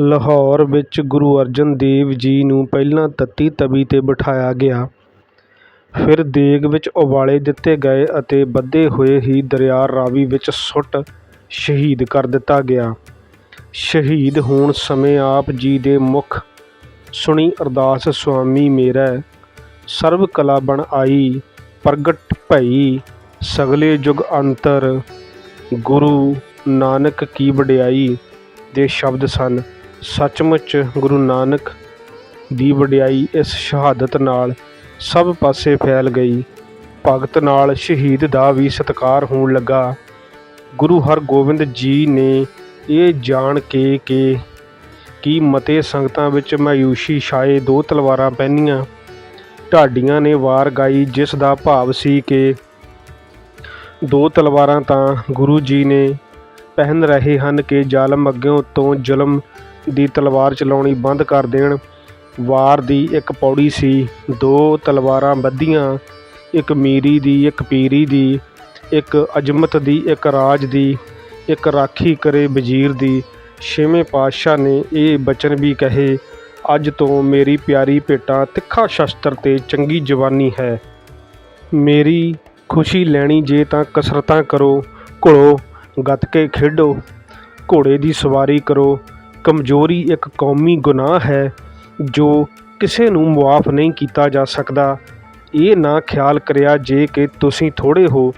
ਲਾਹੌਰ ਵਿੱਚ ਗੁਰੂ ਅਰਜਨ ਦੇਵ ਜੀ ਨੂੰ ਪਹਿਲਾਂ ਤੱਤੀ ਤਵੀ 'ਤੇ ਬਿਠਾਇਆ ਗਿਆ। ਫਿਰ ਦੇਗ ਵਿੱਚ ਉਬਾਲੇ ਦਿੱਤੇ ਗਏ ਅਤੇ ਬੱਧੇ ਹੋਏ ਹੀ ਦਰਿਆ ਰਾਵੀ ਵਿੱਚ ਸੁੱਟ ਸ਼ਹੀਦ ਕਰ ਦਿੱਤਾ ਗਿਆ। ਸ਼ਹੀਦ ਹੋਣ ਸਮੇਂ ਆਪ ਜੀ ਦੇ ਮੁਖ ਸੁਣੀ ਅਰਦਾਸ, ਸੁਆਮੀ ਮੇਰਾ ਸਰਬ ਕਲਾ ਬਣ ਆਈ, ਪ੍ਰਗਟ ਭਈ, ਸਗਲੇ ਜੁਗ ਅੰਤਰ ਗੁਰੂ ਨਾਨਕ ਕੀ ਵਡਿਆਈ ਦੇ ਸ਼ਬਦ ਸਨ। ਸੱਚਮੁੱਚ ਗੁਰੂ ਨਾਨਕ ਦੀ ਵਡਿਆਈ ਇਸ ਸ਼ਹਾਦਤ ਨਾਲ ਸਭ ਪਾਸੇ ਫੈਲ ਗਈ। ਭਗਤ ਨਾਲ ਸ਼ਹੀਦ ਦਾ ਵੀ ਸਤਿਕਾਰ ਹੋਣ ਲੱਗਾ। ਗੁਰੂ ਹਰਗੋਬਿੰਦ ਜੀ ਨੇ ਇਹ ਜਾਣ ਕੇ ਕਿ ਕੀ ਮਤੇ ਸੰਗਤਾਂ ਵਿੱਚ ਮਾਯੂਸ਼ੀ ਛਾਏ ਦੋ ਤਲਵਾਰਾਂ ਪਹਿਨੀਆਂ। ਢਾਡੀਆਂ ਨੇ ਵਾਰ ਗਾਈ ਜਿਸ ਦਾ ਭਾਵ ਸੀ ਕਿ ਦੋ ਤਲਵਾਰਾਂ ਤਾਂ ਗੁਰੂ ਜੀ ਨੇ ਪਹਿਨ ਰਹੇ ਹਨ ਕਿ ਜ਼ਾਲਮ ਅੱਗਿਓਂ ਤੋਂ ਜ਼ੁਲਮ ਦੀ ਤਲਵਾਰ ਚਲਾਉਣੀ ਬੰਦ ਕਰ ਦੇਣ। ਵਾਰ ਦੀ ਇੱਕ ਪੌੜੀ ਸੀ, ਦੋ ਤਲਵਾਰਾਂ ਬੱਧੀਆਂ, ਇੱਕ ਮੀਰੀ ਦੀ, ਇੱਕ ਪੀਰੀ ਦੀ, ਇੱਕ ਅਜਮਤ ਦੀ, ਇੱਕ ਰਾਜ ਦੀ, ਇੱਕ ਰਾਖੀ ਕਰੇ ਵਜ਼ੀਰ ਦੀ। ਛੇਵੇਂ ਪਾਤਸ਼ਾਹ ਨੇ ਇਹ ਬਚਨ ਵੀ ਕਹੇ, ਅੱਜ ਤੋਂ ਮੇਰੀ ਪਿਆਰੀ ਭੇਟਾ ਤਿੱਖਾ ਸ਼ਸਤਰ ਤੇ ਚੰਗੀ ਜਵਾਨੀ ਹੈ। ਮੇਰੀ ਖੁਸ਼ੀ ਲੈਣੀ ਜੇ ਤਾਂ ਕਸਰਤਾਂ ਕਰੋ ਘੁਲੋ ਗੱਤਕੇ ਖੇਡੋ, ਘੋੜੇ ਦੀ ਸਵਾਰੀ ਕਰੋ ਕਮਜ਼ੋਰੀ ਇੱਕ ਕੌਮੀ ਗੁਨਾਹ ਹੈ ਜੋ ਕਿਸੇ ਨੂੰ ਮੁਆਫ ਨਹੀਂ ਕੀਤਾ ਜਾ ਸਕਦਾ। ਇਹ ਨਾ ਖਿਆਲ ਕਰਿਆ ਜੇ ਕਿ ਤੁਸੀਂ ਥੋੜ੍ਹੇ ਹੋ।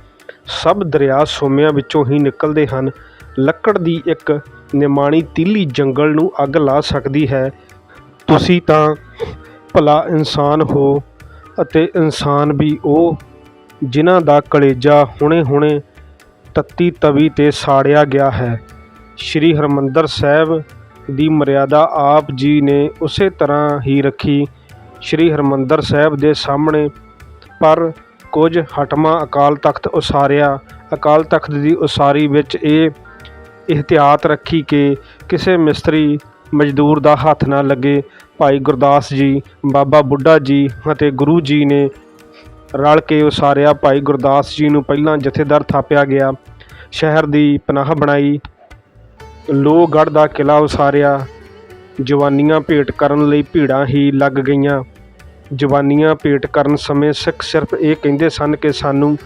ਸਭ ਦਰਿਆ ਸੋਮਿਆਂ ਵਿੱਚੋਂ ਹੀ ਨਿਕਲਦੇ ਹਨ। ਲੱਕੜ ਦੀ ਇੱਕ ਨਿਮਾਣੀ ਤੀਲੀ ਜੰਗਲ ਨੂੰ ਅੱਗ ਲਾ ਸਕਦੀ ਹੈ। ਤੁਸੀਂ ਤਾਂ ਭਲਾ ਇਨਸਾਨ ਹੋ ਅਤੇ ਇਨਸਾਨ ਵੀ ਉਹ ਜਿਨ੍ਹਾਂ ਦਾ ਕਲੇਜਾ ਹੁਣੇ-ਹੁਣੇ ਤੱਤੀ ਤਵੀ ਤੇ ਸਾੜਿਆ ਗਿਆ ਹੈ। ਸ੍ਰੀ ਹਰਮੰਦਰ ਸਾਹਿਬ ਦੀ ਮਰਿਆਦਾ ਆਪ ਜੀ ਨੇ ਉਸੇ ਤਰ੍ਹਾਂ ਹੀ ਰੱਖੀ। ਸ੍ਰੀ ਹਰਮੰਦਰ ਸਾਹਿਬ ਦੇ ਸਾਹਮਣੇ ਪਰ ਕੁਝ ਹਟਮਾ ਅਕਾਲ ਤਖਤ ਉਸਾਰਿਆ। ਅਕਾਲ ਤਖਤ ਦੀ ਉਸਾਰੀ ਵਿੱਚ ਇਹ ਇhtiyਾਤ ਰੱਖੀ ਕਿ ਕਿਸੇ ਮਿਸਤਰੀ, ਮਜ਼ਦੂਰ ਦਾ ਹੱਥ ਨਾ ਲੱਗੇ। ਭਾਈ ਗੁਰਦਾਸ ਜੀ, ਬਾਬਾ ਬੁੱਢਾ ਜੀ ਅਤੇ ਗੁਰੂ ਜੀ ਨੇ ਰਲ ਕੇ ਉਸਾਰਿਆ। ਭਾਈ ਗੁਰਦਾਸ ਜੀ ਨੂੰ ਪਹਿਲਾਂ ਜਥੇਦਾਰ ਥਾਪਿਆ ਗਿਆ। ਸ਼ਹਿਰ ਦੀ ਪਨਾਹ ਬਣਾਈ। ਲੋਹਗੜ੍ਹ ਦਾ ਕਿਲ੍ਹਾ ਉਸਾਰਿਆ। ਜਵਾਨੀਆਂ ਭੇਟ ਕਰਨ ਲਈ ਭੀੜਾਂ ਹੀ ਲੱਗ ਗਈਆਂ। ਜਵਾਨੀਆਂ ਭੇਟ ਕਰਨ ਸਮੇਂ ਸਿੱਖ ਸਿਰਫ ਇਹ ਕਹਿੰਦੇ ਸਨ ਕਿ ਸਾਨੂੰ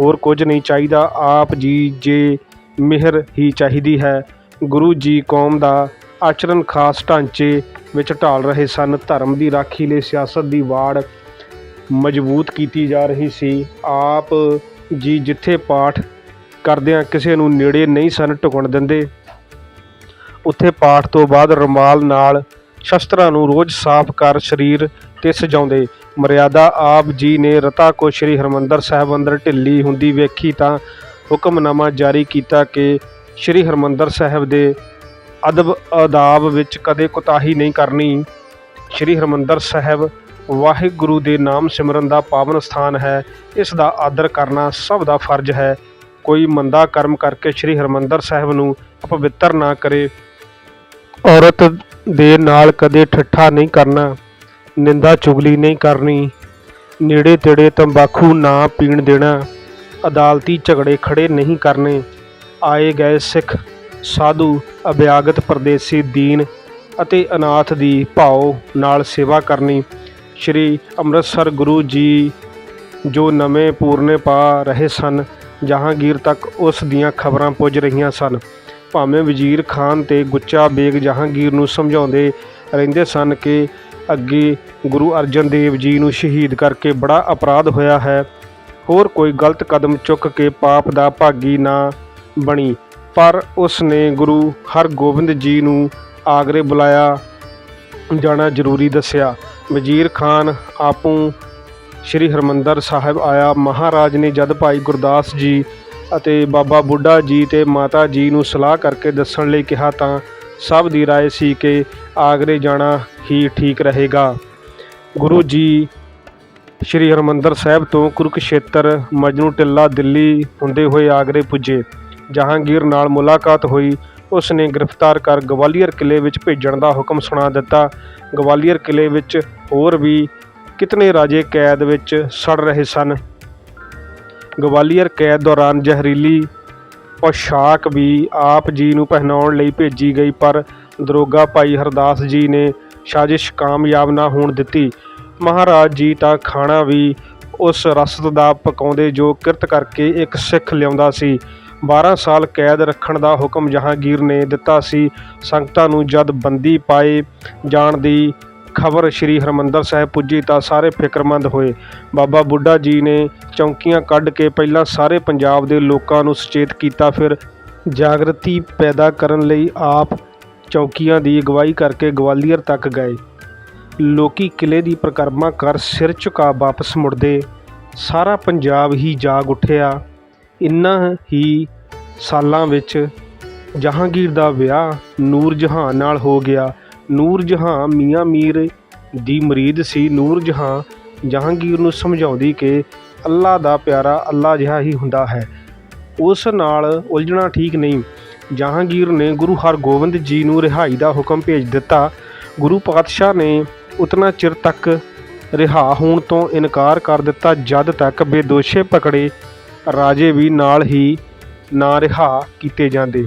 ਹੋਰ ਕੁਝ ਨਹੀਂ ਚਾਹੀਦਾ, ਆਪ ਜੀ ਜੇ ਮਿਹਰ ਹੀ ਚਾਹੀਦੀ ਹੈ। ਗੁਰੂ ਜੀ ਕੌਮ ਦਾ ਆਚਰਣ ਖਾਸ ਢਾਂਚੇ ਵਿੱਚ ਢਾਲ ਰਹੇ ਸਨ। ਧਰਮ ਦੀ ਰਾਖੀ ਲਈ ਸਿਆਸਤ ਦੀ ਵਾੜ ਮਜ਼ਬੂਤ ਕੀਤੀ ਜਾ ਰਹੀ ਸੀ। ਆਪ ਜੀ ਜਿੱਥੇ ਪਾਠ ਕਰਦਿਆਂ ਕਿਸੇ ਨੂੰ ਨੇੜੇ ਨਹੀਂ ਸਨ ਢੁਕਣ ਦਿੰਦੇ ਉੱਥੇ ਪਾਠ ਤੋਂ ਬਾਅਦ ਰੁਮਾਲ ਨਾਲ ਸ਼ਸਤਰਾਂ ਨੂੰ ਰੋਜ਼ ਸਾਫ਼ ਕਰ ਸਰੀਰ ਤੇ ਸਜਾਉਂਦੇ। ਮਰਿਆਦਾ ਆਪ ਜੀ ਨੇ ਰਤਾ ਕੋ ਸ੍ਰੀ ਹਰਮੰਦਰ ਸਾਹਿਬ ਅੰਦਰ ਢਿੱਲੀ ਹੁੰਦੀ ਵੇਖੀ ਤਾਂ ਹੁਕਮਨਾਮਾ ਜਾਰੀ ਕੀਤਾ ਕਿ ਸ੍ਰੀ ਹਰਮੰਦਰ ਸਾਹਿਬ ਦੇ ਅਦਬ ਆਦਾਬ ਵਿੱਚ ਕਦੇ ਕੁਤਾਹੀ ਨਹੀਂ ਕਰਨੀ। ਸ੍ਰੀ ਹਰਮੰਦਰ ਸਾਹਿਬ ਵਾਹਿਗੁਰੂ ਦੇ ਨਾਮ ਸਿਮਰਨ ਦਾ ਪਾਵਨ ਸਥਾਨ ਹੈ। ਇਸ ਦਾ ਆਦਰ ਕਰਨਾ ਸਭ ਦਾ ਫਰਜ਼ ਹੈ। ਕੋਈ ਮੰਦਾ ਕਰਮ ਕਰਕੇ ਸ੍ਰੀ ਹਰਮੰਦਰ ਸਾਹਿਬ ਨੂੰ ਅਪਵਿੱਤਰ ਨਾ ਕਰੇ ਔਰਤ ਦੇ ਨਾਲ ਕਦੇ ਠੱਠਾ ਨਹੀਂ ਕਰਨਾ, ਨਿੰਦਾ ਚੁਗਲੀ ਨਹੀਂ ਕਰਨੀ, ਨੇੜੇ ਤੇੜੇ ਤੰਬਾਕੂ ਨਾ ਪੀਣ ਦੇਣਾ, ਅਦਾਲਤੀ ਝਗੜੇ ਖੜੇ ਨਹੀਂ ਕਰਨੇ, ਆਏ ਗਏ ਸਿੱਖ, ਸਾਧੂ, ਅਭਿਆਗਤ ਪਰਦੇਸੀ ਦੀਨ ਅਤੇ ਅਨਾਥ ਦੀ ਭਾਉ ਨਾਲ ਸੇਵਾ ਕਰਨੀ। ਸ਼੍ਰੀ ਅੰਮ੍ਰਿਤਸਰ ਗੁਰੂ ਜੀ ਜੋ ਨਵੇਂ ਪੂਰਨੇ ਪਾ ਰਹੇ ਸਨ, ਜਹਾਂਗੀਰ ਤੱਕ ਉਸ ਦੀਆਂ ਖਬਰਾਂ ਪੁੱਜ ਰਹੀਆਂ ਸਨ। ਭਾਵੇਂ ਵਜ਼ੀਰ ਖਾਨ ਤੇ ਗੁੱਚਾ ਬੇਗ ਜਹਾਂਗੀਰ ਨੂੰ ਸਮਝਾਉਂਦੇ ਰਹਿੰਦੇ ਸਨ ਕਿ ਅੱਗੇ ਗੁਰੂ ਅਰਜਨ ਦੇਵ ਜੀ ਨੂੰ ਸ਼ਹੀਦ ਕਰਕੇ ਬੜਾ ਅਪਰਾਧ ਹੋਇਆ ਹੈ। ਹੋਰ ਕੋਈ ਗਲਤ ਕਦਮ ਚੁੱਕ ਕੇ ਪਾਪ ਦਾ ਭਾਗੀ ਨਾ ਬਣੀ। ਪਰ ਉਸ ਨੇ ਗੁਰੂ ਹਰਗੋਬਿੰਦ ਜੀ ਨੂੰ ਆਗਰੇ ਬੁਲਾਇਆ। ਜਾਣਾ ਜ਼ਰੂਰੀ ਦੱਸਿਆ। ਵਜ਼ੀਰ ਖਾਨ ਆਪੂ ਸ਼੍ਰੀ ਹਰਮੰਦਰ ਸਾਹਿਬ ਆਇਆ। ਮਹਾਰਾਜ ਨੇ ਜਦ ਭਾਈ ਗੁਰਦਾਸ ਜੀ ਅਤੇ ਬਾਬਾ ਬੁੱਢਾ ਜੀ ਤੇ ਮਾਤਾ ਜੀ ਨੂੰ ਸਲਾਹ ਕਰਕੇ ਦੱਸਣ ਲਈ ਕਿਹਾ ਤਾਂ ਸਭ ਦੀ رائے ਸੀ ਕਿ ਆਗਰੇ ਜਾਣਾ ਹੀ ਠੀਕ ਰਹੇਗਾ ਗੁਰੂ ਜੀ ਸ਼੍ਰੀ ਹਰਮੰਦਰ ਸਾਹਿਬ ਤੋਂ ਕੁਰੂਕਸ਼ੇਤਰ ਮਜਨੂ ਟਿੱਲਾ ਦਿੱਲੀ ਹੁੰਦੇ ਹੋਏ ਆਗਰੇ ਪੁੱਜੇ ਜਹਾਂਗੀਰ ਨਾਲ ਮੁਲਾਕਾਤ ਹੋਈ ਉਸ ਨੇ ਗ੍ਰਿਫਤਾਰ ਕਰ ਗਵਾਲੀਅਰ ਕਿਲੇ ਵਿੱਚ ਭੇਜਣ ਦਾ ਹੁਕਮ ਸੁਣਾ ਦਿੱਤਾ ਗਵਾਲੀਅਰ ਕਿਲੇ ਵਿੱਚ ਹੋਰ ਵੀ ਕਿਤਨੇ ਰਾਜੇ ਕੈਦ ਵਿੱਚ ਸੜ ਰਹੇ ਸਨ ਗਵਾਲੀਅਰ ਕੈਦ ਦੌਰਾਨ ਜ਼ਹਿਰੀਲੀ ਪੋਸ਼ਾਕ ਵੀ ਆਪ ਜੀ ਨੂੰ ਪਹਿਨਾਉਣ ਲਈ ਭੇਜੀ ਗਈ, ਪਰ ਦਰੋਗਾ ਭਾਈ ਹਰਦਾਸ ਜੀ ਨੇ ਸਾਜ਼ਿਸ਼ ਕਾਮਯਾਬ ਨਾ ਹੋਣ ਦਿੱਤੀ। ਮਹਾਰਾਜ ਜੀ ਤਾਂ ਖਾਣਾ ਵੀ ਉਸ ਰਸਤ ਦਾ ਪਕਾਉਂਦੇ ਜੋ ਕਿਰਤ ਕਰਕੇ ਇੱਕ ਸਿੱਖ ਲਿਆਉਂਦਾ ਸੀ। 12 ਸਾਲ ਕੈਦ ਰੱਖਣ ਦਾ ਹੁਕਮ ਜਹਾਂਗੀਰ ਨੇ ਦਿੱਤਾ ਸੀ। ਸੰਗਤਾਂ ਨੂੰ ਜਦ ਬੰਦੀ ਪਾਏ ਜਾਣ ਦੀ ਖਬਰ ਸ੍ਰੀ ਹਰਮੰਦਰ ਸਾਹਿਬ ਪੁੱਜੀ ਤਾਂ ਸਾਰੇ ਫਿਕਰਮੰਦ ਹੋਏ। ਬਾਬਾ ਬੁੱਢਾ ਜੀ ਨੇ ਚੌਂਕੀਆਂ ਕੱਢ ਕੇ ਪਹਿਲਾਂ ਸਾਰੇ ਪੰਜਾਬ ਦੇ ਲੋਕਾਂ ਨੂੰ ਸੁਚੇਤ ਕੀਤਾ, ਫਿਰ ਜਾਗਰਤੀ ਪੈਦਾ ਕਰਨ ਲਈ ਆਪ ਚੌਕੀਆਂ ਦੀ ਅਗਵਾਈ ਕਰਕੇ ਗਵਾਲੀਅਰ ਤੱਕ ਗਏ। ਲੋਕੀ ਕਿਲੇ ਦੀ ਪ੍ਰਕਰਮਾ ਕਰ ਸਿਰ ਝੁਕਾ ਵਾਪਸ ਮੁੜਦੇ। ਸਾਰਾ ਪੰਜਾਬ ਹੀ ਜਾਗ ਉੱਠਿਆ। ਇਨ੍ਹਾਂ ਹੀ ਸਾਲਾਂ ਵਿੱਚ ਜਹਾਂਗੀਰ ਦਾ ਵਿਆਹ ਨੂਰ ਜਹਾਨ ਨਾਲ ਹੋ ਗਿਆ। ਨੂਰ ਜਹਾਂ ਮੀਆਂ ਮੀਰ ਦੀ ਮੁਰੀਦ ਸੀ। ਨੂਰ ਜਹਾਂ ਜਹਾਂਗੀਰ ਨੂੰ ਸਮਝਾਉਂਦੀ ਕਿ ਅੱਲਾ ਦਾ ਪਿਆਰਾ ਅੱਲਾ ਜਿਹਾ ਹੀ ਹੁੰਦਾ ਹੈ। ਉਸ ਨਾਲ ਉਲਝਣਾ ਠੀਕ ਨਹੀਂ। ਜਹਾਂਗੀਰ ਨੇ ਗੁਰੂ ਹਰਗੋਬਿੰਦ ਜੀ ਨੂੰ ਰਿਹਾਈ ਦਾ ਹੁਕਮ ਭੇਜ ਦਿੱਤਾ। ਗੁਰੂ ਪਾਤਸ਼ਾਹ ਨੇ ਉਤਨਾ ਚਿਰ ਤੱਕ ਰਿਹਾ ਹੋਣ ਤੋਂ ਇਨਕਾਰ ਕਰ ਦਿੱਤਾ, ਜਦ ਤੱਕ ਬੇਦੋਸ਼ੇ ਪਕੜੇ ਰਾਜੇ ਵੀ ਨਾਲ ਹੀ ਨਾ ਰਿਹਾ ਕੀਤੇ ਜਾਂਦੇ।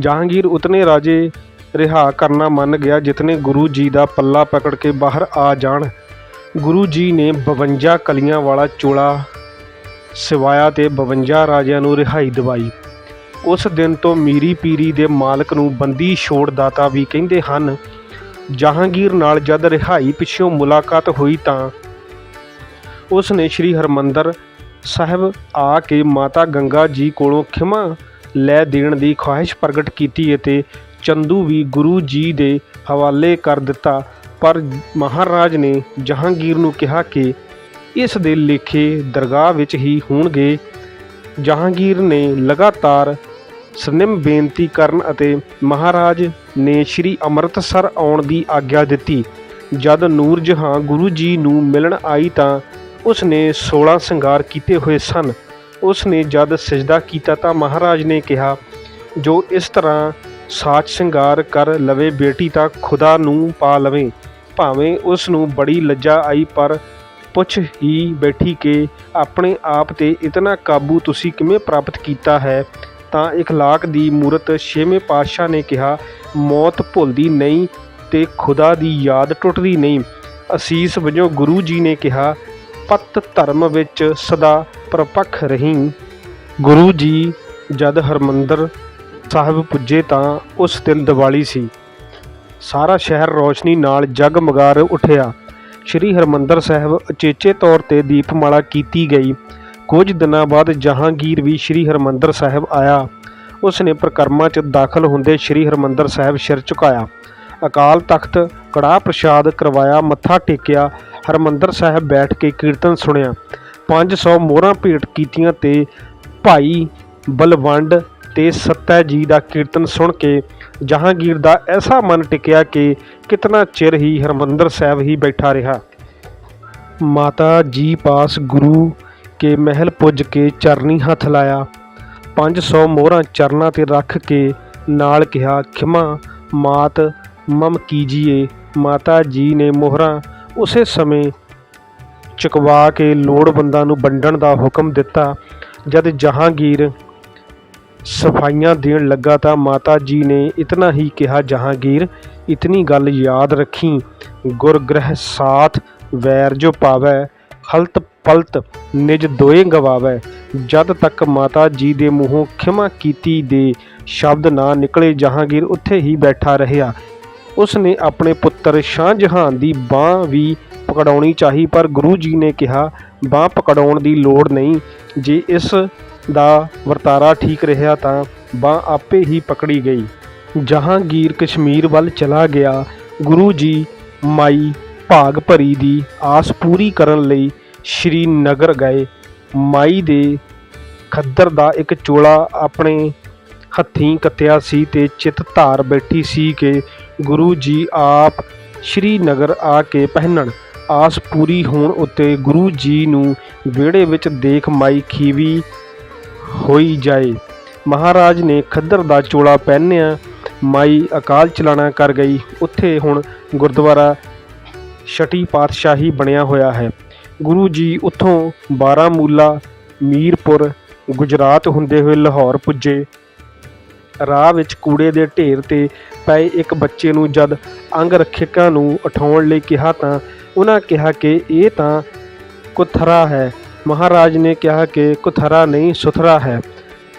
ਜਹਾਂਗੀਰ ਉਤਨੇ ਰਾਜੇ ਰਿਹਾ ਕਰਨਾ ਮੰਨ ਗਿਆ ਜਿਤਨੇ ਗੁਰੂ ਜੀ ਦਾ ਪੱਲਾ ਪਕੜ ਕੇ ਬਾਹਰ ਆ ਜਾਣ। ਗੁਰੂ ਜੀ ਨੇ 52 ਕਲੀਆਂ ਵਾਲਾ ਚੋਲਾ ਸਿਵਾਇਆ ਤੇ 52 ਰਾਜਿਆਂ ਨੂੰ ਰਿਹਾਈ ਦਿਵਾਈ। ਉਸ ਦਿਨ ਤੋਂ ਮੀਰੀ ਪੀਰੀ ਦੇ ਮਾਲਕ ਨੂੰ ਬੰਦੀ ਛੋੜਦਾਤਾ ਵੀ ਕਹਿੰਦੇ ਹਨ, ਜਹਾਂਗੀਰ ਨਾਲ ਜਦ ਰਿਹਾਈ ਪਿੱਛੋਂ ਮੁਲਾਕਾਤ ਹੋਈ ਤਾਂ ਉਸ ਨੇ ਸ੍ਰੀ ਹਰਮੰਦਰ ਸਾਹਿਬ ਆ ਕੇ ਮਾਤਾ ਗੰਗਾ ਜੀ ਕੋਲੋਂ ਖਿਮਾ ਲੈ ਦੇਣ ਦੀ ਖੁਆਇਸ਼ ਪ੍ਰਗਟ ਕੀਤੀ ਅਤੇ ਚੰਦੂ ਵੀ ਗੁਰੂ ਜੀ ਦੇ ਹਵਾਲੇ ਕਰ ਦਿੱਤਾ, ਪਰ ਮਹਾਰਾਜ ਨੇ ਜਹਾਂਗੀਰ ਨੂੰ ਕਿਹਾ ਕਿ ਇਸ ਦੇ ਲੇਖੇ ਦਰਗਾਹ ਵਿੱਚ ਹੀ ਹੋਣਗੇ। ਜਹਾਂਗੀਰ ਨੇ ਲਗਾਤਾਰ ਸਨਿਮ ਬੇਨਤੀ ਕਰਨ ਅਤੇ ਮਹਾਰਾਜ ਨੇ ਸ੍ਰੀ ਅੰਮ੍ਰਿਤਸਰ ਆਉਣ ਦੀ ਆਗਿਆ ਦਿੱਤੀ। ਜਦ ਨੂਰ ਜਹਾਂ ਗੁਰੂ ਜੀ ਨੂੰ ਮਿਲਣ ਆਈ ਤਾਂ ਉਸ ਨੇ 16 ਸ਼ਿੰਗਾਰ ਕੀਤੇ ਹੋਏ ਸਨ। ਉਸ ਨੇ ਜਦ ਸਜਦਾ ਕੀਤਾ ਤਾਂ ਮਹਾਰਾਜ ਨੇ ਕਿਹਾ, ਜੋ ਇਸ ਤਰ੍ਹਾਂ ਸਾਚ ਸ਼ਿੰਗਾਰ ਕਰ ਲਵੇ ਬੇਟੀ ਤਾਂ ਖੁਦਾ ਨੂੰ ਪਾ ਲਵੇ। ਭਾਵੇਂ ਉਸ ਨੂੰ ਬੜੀ ਲੱਜਾ ਆਈ, ਪਰ ਪੁੱਛ ਹੀ ਬੈਠੀ ਕਿ ਆਪਣੇ ਆਪ ਤੇ ਇਤਨਾ ਕਾਬੂ ਤੁਸੀਂ ਕਿਵੇਂ ਪ੍ਰਾਪਤ ਕੀਤਾ ਹੈ? ਤਾਂ ਇਖਲਾਕ ਦੀ ਮੂਰਤ ਛੇਵੇਂ ਪਾਤਸ਼ਾਹ ਨੇ ਕਿਹਾ, ਮੌਤ ਭੁੱਲਦੀ ਨਹੀਂ ਤੇ ਖੁਦਾ ਦੀ ਯਾਦ ਟੁੱਟਦੀ ਨਹੀਂ। ਅਸੀਸ ਵਜੋਂ ਗੁਰੂ ਜੀ ਨੇ ਕਿਹਾ, ਪਤ ਧਰਮ ਵਿੱਚ ਸਦਾ ਪ੍ਰਪੱਖ ਰਹੀਂ। ਗੁਰੂ ਜੀ ਜਦ ਹਰਮੰਦਰ ਸਾਹਿਬ ਪੁੱਜੇ ਤਾਂ ਉਸ ਦਿਨ ਦੀਵਾਲੀ ਸੀ। ਸਾਰਾ ਸ਼ਹਿਰ ਰੌਸ਼ਨੀ ਨਾਲ ਜਗਮਗਾ ਉੱਠਿਆ। ਸ਼੍ਰੀ ਹਰਮੰਦਰ ਸਾਹਿਬ ਅਚੇਚੇ ਤੌਰ ਤੇ ਦੀਪਮਾਲਾ ਕੀਤੀ ਗਈ। ਕੁਝ ਦਿਨਾਂ ਬਾਅਦ ਜਹਾਂਗੀਰ ਵੀ ਸ਼੍ਰੀ ਹਰਮੰਦਰ ਸਾਹਿਬ ਆਇਆ। ਉਸ ਨੇ ਪ੍ਰਕਰਮਾਂ 'ਚ ਦਾਖਲ ਹੁੰਦੇ ਸ਼੍ਰੀ ਹਰਮੰਦਰ ਸਾਹਿਬ ਸਿਰ ਝੁਕਾਇਆ। ਅਕਾਲ ਤਖਤ ਕੜਾਹ ਪ੍ਰਸ਼ਾਦ ਕਰਵਾਇਆ, ਮੱਥਾ ਟੇਕਿਆ, ਹਰਮੰਦਰ ਸਾਹਿਬ ਬੈਠ ਕੇ ਕੀਰਤਨ ਸੁਣਿਆ। 500 ਮੋਹਰਾਂ ਭੇਟ ਕੀਤੀਆਂ ਤੇ ਭਾਈ ਬਲਵੰਡ ਤੇ ਸੱਤਾ ਜੀ ਦਾ ਕੀਰਤਨ ਸੁਣ ਕੇ ਜਹਾਂਗੀਰ ਦਾ ਐਸਾ ਮਨ ਟਿਕਿਆ ਕਿ ਕਿਤਨਾ ਚਿਰ ਹੀ ਹਰਮੰਦਰ ਸਾਹਿਬ ਹੀ ਬੈਠਾ ਰਿਹਾ। ਮਾਤਾ ਜੀ ਪਾਸ ਗੁਰੂ ਕੇ ਮਹਿਲ ਪੁੱਜ ਕੇ ਚਰਨੀ ਹੱਥ ਲਾਇਆ। 500 ਮੋਹਰਾਂ ਚਰਨਾਂ ਤੇ ਰੱਖ ਕੇ ਨਾਲ ਕਿਹਾ, ਖਿਮਾ, ਮਾਤ, ਮਮ ਕੀਜੀਏ। ਮਾਤਾ ਜੀ ਨੇ ਮੋਹਰਾਂ ਉਸੇ ਸਮੇਂ ਚੁਕਵਾ ਕੇ ਲੋੜਵੰਦਾਂ ਨੂੰ ਵੰਡਣ ਦਾ ਹੁਕਮ ਦਿੱਤਾ। ਜਦ ਜਹਾਂਗੀਰ ਸਫਾਈਆਂ ਦੇਣ ਲੱਗਾ ਤਾਂ ਮਾਤਾ ਜੀ ਨੇ ਇਤਨਾ ਹੀ ਕਿਹਾ, ਜਹਾਂਗੀਰ, ਇਤਨੀ ਗੱਲ ਯਾਦ ਰੱਖੀ। ਗੁਰਗ੍ਰਹਿ ਸਾਥ ਵੈਰ ਜੋ ਪਾਵੈ, ਹਲਤ ਪਲਤ ਨਿਜ ਦੋਏ ਗਵਾਵੈ। ਜਦ ਤੱਕ ਮਾਤਾ ਜੀ ਦੇ ਮੂੰਹੋਂ ਖਿਮਾ ਕੀਤੀ ਦੇ ਸ਼ਬਦ ਨਾ ਨਿਕਲੇ, ਜਹਾਂਗੀਰ ਉੱਥੇ ਹੀ ਬੈਠਾ ਰਿਹਾ। ਉਸ ਨੇ ਆਪਣੇ ਪੁੱਤਰ ਸ਼ਾਹ ਜਹਾਨ ਦੀ ਬਾਹ ਵੀ ਪਕੜਾਉਣੀ ਚਾਹੀ, ਪਰ ਗੁਰੂ ਜੀ ਨੇ ਕਿਹਾ, ਬਾਹ ਪਕੜਾਉਣ ਦੀ ਲੋੜ ਨਹੀਂ। ਜੇ ਇਸ ਦਾ ਵਰਤਾਰਾ ਠੀਕ ਰਿਹਾ ਤਾਂ ਬਾਹ ਆਪੇ ਹੀ ਪਕੜੀ ਗਈ। ਜਹਾਂਗੀਰ ਕਸ਼ਮੀਰ ਵੱਲ ਚਲਾ ਗਿਆ, ਗੁਰੂ ਜੀ ਮਾਈ ਭਾਗ ਭਰੀ ਦੀ ਆਸ ਪੂਰੀ ਕਰਨ ਲਈ ਸ਼੍ਰੀਨਗਰ ਗਏ। ਮਾਈ ਦੇ ਖੱਦਰ ਦਾ ਇੱਕ ਚੋਲਾ ਆਪਣੇ ਹੱਥੀਂ ਕੱਤਿਆ ਸੀ ਤੇ ਚਿਤ ਧਾਰ ਬੈਠੀ ਸੀ ਕਿ ਗੁਰੂ ਜੀ ਆਪ ਸ਼੍ਰੀਨਗਰ ਆ ਕੇ ਪਹਿਨਣ। ਆਸ ਪੂਰੀ ਹੋਣ ਉੱਤੇ ਗੁਰੂ ਜੀ ਨੂੰ ਵਿਹੜੇ ਵਿੱਚ ਦੇਖ ਮਾਈ ਖੀਵੀ ਹੋਈ ਜਾਏ। ਮਹਾਰਾਜ ਨੇ ਖੱਦਰ ਦਾ ਚੋਲਾ ਪਹਿਨਿਆ, ਮਾਈ ਅਕਾਲ ਚਲਾਣਾ ਕਰ ਗਈ। ਉੱਥੇ ਹੁਣ ਗੁਰਦੁਆਰਾ ਛਟੀ ਪਾਤਸ਼ਾਹੀ ਬਣਿਆ ਹੋਇਆ ਹੈ। ਗੁਰੂ ਜੀ ਉੱਥੋਂ ਬਾਰਾਮੂਲਾ, ਮੀਰਪੁਰ, ਗੁਜਰਾਤ ਹੁੰਦੇ ਹੋਏ ਲਾਹੌਰ ਪੁੱਜੇ। ਰਾਹ ਵਿੱਚ ਕੂੜੇ ਦੇ ਢੇਰ ਤੇ ਪਏ ਇੱਕ ਬੱਚੇ ਨੂੰ ਜਦ ਅੰਗ ਰੱਖਿਅਕਾਂ ਨੂੰ ਉਠਾਉਣ ਲਈ ਕਿਹਾ ਤਾਂ ਉਹਨਾਂ ਕਿਹਾ ਕਿ ਇਹ ਤਾਂ ਕੁਥਰਾ ਹੈ। ਮਹਾਰਾਜ ਨੇ ਕਿਹਾ ਕਿ ਕੁਥਰਾ ਨਹੀਂ, ਸੁਥਰਾ ਹੈ।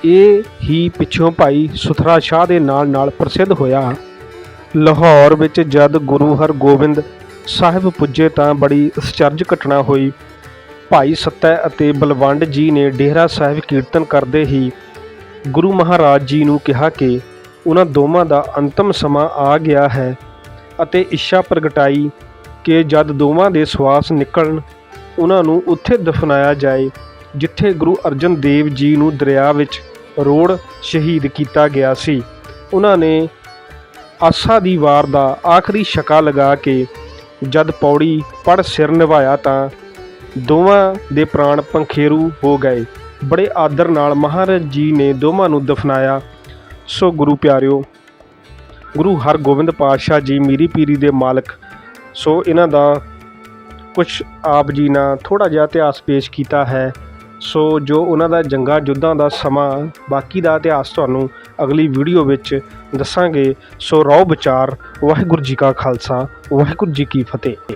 ਇਹ ਹੀ ਪਿੱਛੋਂ ਭਾਈ ਸੁਥਰਾ ਸ਼ਾਹ ਦੇ ਨਾਲ ਨਾਲ ਪ੍ਰਸਿੱਧ ਹੋਇਆ। ਲਾਹੌਰ ਵਿੱਚ ਜਦ ਗੁਰੂ ਹਰਗੋਬਿੰਦ ਸਾਹਿਬ ਪੁੱਜੇ ਤਾਂ ਬੜੀ ਅਸਚਰਜ ਘਟਨਾ ਹੋਈ। ਭਾਈ ਸੱਤੈ ਅਤੇ ਬਲਵੰਡ ਜੀ ਨੇ ਡੇਰਾ ਸਾਹਿਬ ਕੀਰਤਨ ਕਰਦੇ ਹੀ ਗੁਰੂ ਮਹਾਰਾਜ ਜੀ ਨੂੰ ਕਿਹਾ ਕਿ ਉਹਨਾਂ ਦੋਵਾਂ ਦਾ ਅੰਤਮ ਸਮਾਂ ਆ ਗਿਆ ਹੈ ਅਤੇ ਇੱਛਾ ਪ੍ਰਗਟਾਈ ਕਿ ਜਦ ਦੋਵਾਂ ਦੇ ਸਵਾਸ ਨਿਕਲਣ ਉਹਨਾਂ ਨੂੰ ਉੱਥੇ ਦਫਨਾਇਆ ਜਾਏ, ਜਿੱਥੇ ਗੁਰੂ ਅਰਜਨ ਦੇਵ ਜੀ ਨੂੰ ਦਰਿਆ ਵਿੱਚ ਰੋੜ ਸ਼ਹੀਦ ਕੀਤਾ ਗਿਆ ਸੀ। ਉਹਨਾਂ ਨੇ ਆਸਾ ਦੀ ਵਾਰ ਦਾ ਆਖਰੀ ਛਕਾ ਲਗਾ ਕੇ ਜਦ ਪੌੜੀ ਪੜ ਸਿਰ ਨਿਭਾਇਆ ਤਾਂ ਦੋਵਾਂ ਦੇ ਪ੍ਰਾਣ ਪੰਖੇਰੂ ਹੋ ਗਏ। ਬੜੇ ਆਦਰ ਨਾਲ ਮਹਾਰਾਜ ਜੀ ਨੇ ਦੋਵਾਂ ਨੂੰ ਦਫਨਾਇਆ। ਸੋ ਗੁਰੂ ਪਿਆਰਿਓ, ਗੁਰੂ ਹਰਗੋਬਿੰਦ ਪਾਤਸ਼ਾਹ ਜੀ, ਮੀਰੀ ਪੀਰੀ ਦੇ ਮਾਲਕ, ਸੋ ਇਹਨਾਂ ਦਾ ਕੁਝ ਆਪ ਜੀ ਨਾਲ ਥੋੜਾ ਜਿਹਾ ਇਤਿਹਾਸ ਪੇਸ਼ ਕੀਤਾ ਹੈ। ਸੋ ਜੋ ਉਹਨਾਂ ਦਾ ਜੰਗਾਂ ਯੁੱਧਾਂ ਦਾ ਸਮਾਂ, ਬਾਕੀ ਦਾ ਇਤਿਹਾਸ ਤੁਹਾਨੂੰ ਅਗਲੀ ਵੀਡੀਓ ਵਿੱਚ ਦੱਸਾਂਗੇ। ਸੋ ਰਹੋ ਵਿਚਾਰ, ਵਾਹਿਗੁਰੂ ਜੀ ਕਾ ਖਾਲਸਾ, ਵਾਹਿਗੁਰੂ ਜੀ ਕੀ ਫਤਿਹ।